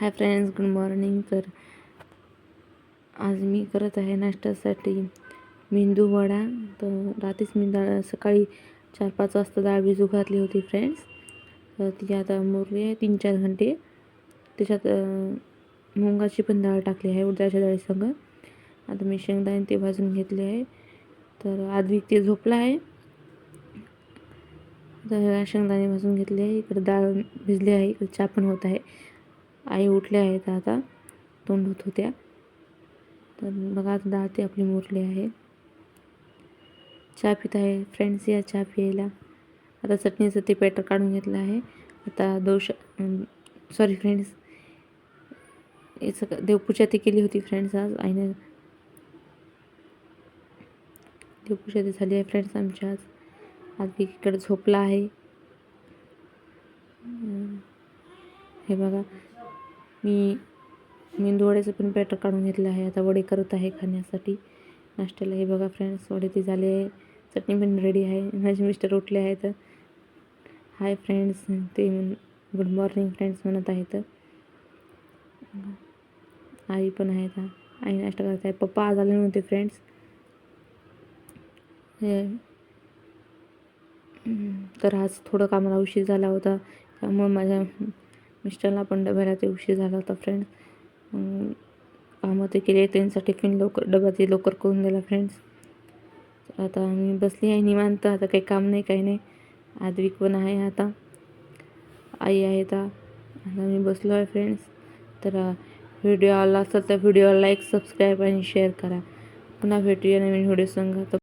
Hi friends good morning. तर आज मी करत आहे नाश्त्यासाठी मेंदू वडा. तर रात्रीच मी डाळ सकाळी चार पाच वाजता डाळ भिजू घातली होती फ्रेंड्स. तर ती आता मुरली आहे तीन चार घंटे. त्याच्यात मुंगाची मुगाची पण डाळ टाकली आहे उडदाच्या डाळीसंग. आता मी शेंगदाणे ते भाजून घेतले आहे. तर आधी ते झोपला आहे. तर शेंगदाणे भाजून घेतले आहे. इकडे डाळ भिजली आहे. इकडे चहा पण होत आहे. आई उठल्या आहेत आता. तोंड होत होत्या. तर बघा आता दाते आपली मुरली आहे. चहा पित आहे. फ्रेंड्स या चहा प्यायला. आता चटणीचं ते पॅटर काढून घेतलं आहे. आता दोष सॉरी फ्रेंड्स याचं देवपूजा ती केली होती फ्रेंड्स आज. आईने देवपूजा ती झाली आहे फ्रेंड्स आमच्या आज. आज इकडे झोपला आहे. हे बघा. मी मेंदूवड्याचं पण बॅटर काढून घेतलं आहे. आता वडे करत आहे खाण्यासाठी. नाश्त्याला हे बघा फ्रेंड्स वडे ते झाले आहे. चटणी पण रेडी आहे. माझे मिस्टर उठले आहेत. हाय फ्रेंड्स ते गुड मॉर्निंग फ्रेंड्स म्हणत आहेत. आई पण आहेत आई नाश्ता करत आहे. पप्पा आज आले नव्हते फ्रेंड्स हे. तर आज थोडं कामाला उशीर झाला होता. त्यामुळं माझ्या मिस्टरला पण डब्याला ते उशीर झाला होता फ्रेंड्स कामं ते केले त्यांचा टिफिन लवकर डबा ते लवकर करून दिला फ्रेंड्स आता मी बसली आहे निवांत आता काही काम नाही काही नाही. आदविक पण आहे आता? आई आहे आता. आता मी बसलो आहे फ्रेंड्स तर व्हिडिओ आला असेल तर व्हिडिओला लाईक सबस्क्राईब आणि शेअर करा. पुन्हा भेटूया नवीन व्हिडिओ संग तर